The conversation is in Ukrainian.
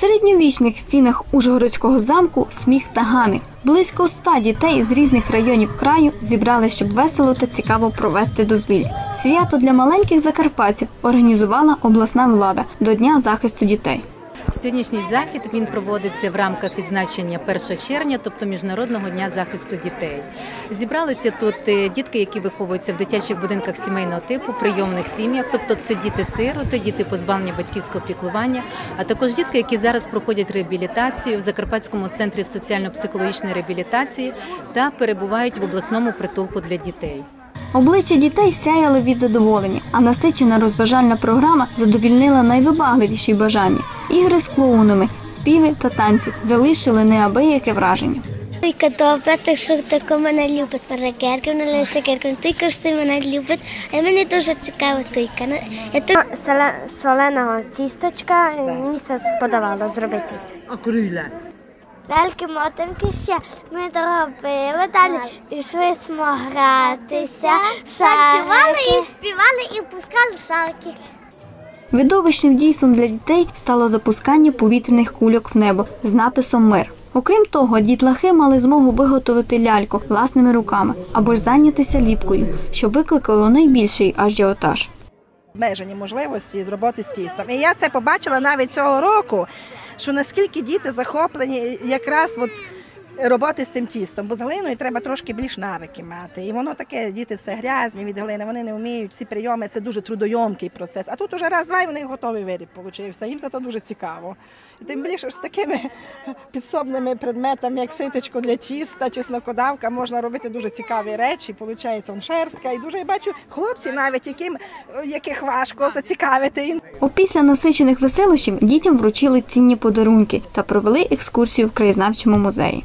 середньовічних стінах Ужгородського замку сміх та гамір. Близько ста дітей з різних районів краю зібрали, щоб весело та цікаво провести дозвілля. Свято для маленьких закарпатців організувала обласна влада до Дня захисту дітей. Сьогоднішній захід він проводиться в рамках відзначення 1 червня, тобто Міжнародного дня захисту дітей. Зібралися тут е, дітки, які виховуються в дитячих будинках сімейного типу, прийомних сім'ях, тобто це діти-сироти, діти позбавлені батьківського піклування, а також дітки, які зараз проходять реабілітацію в Закарпатському центрі соціально-психологічної реабілітації та перебувають в обласному притулку для дітей. Обличчя дітей сяяли від задоволення, а насичена розважальна програма задовільнила найвибагливіші бажання. Ігри з клоунами, співи та танці залишили неабияке враження. Тільки добре, так що тако мене любить перекерків, Леся Кирків, тільки ж ти мене любить, а мені дуже цікаво тільки. Я тут соленого тісточка мені все сподобало зробити. це. ляльки мотинки ще ми доробили, далі пішли smo гратися, танцювали і співали і пускали шарики. Видовищним дійством для дітей стало запускання повітряних кульок в небо з написом Мир. Окрім того, дітлахи мали змогу виготовити ляльку власними руками або ж зайнятися ліпкою, що викликало найбільший ажіотаж. обмежені можливості з роботи з тістом. І я це побачила навіть цього року, що наскільки діти захоплені якраз от роботи з цим тістом, бо з глиною треба трошки більш навики мати. І воно таке, діти все грязні від глини, вони не вміють всі прийоми, це дуже трудойомкий процес. А тут уже раз-два і вони готовий виріб получився. Їм це дуже цікаво. І тим більше з такими підсобними предметами, як ситочко для тіста, чеснокодавка, можна робити дуже цікаві речі. Получається он шерстка. І дуже я бачу хлопці, навіть яким яких важко зацікавити. Опісля насичених веселощів дітям вручили цінні подарунки та провели екскурсію в краєзнавчому музеї.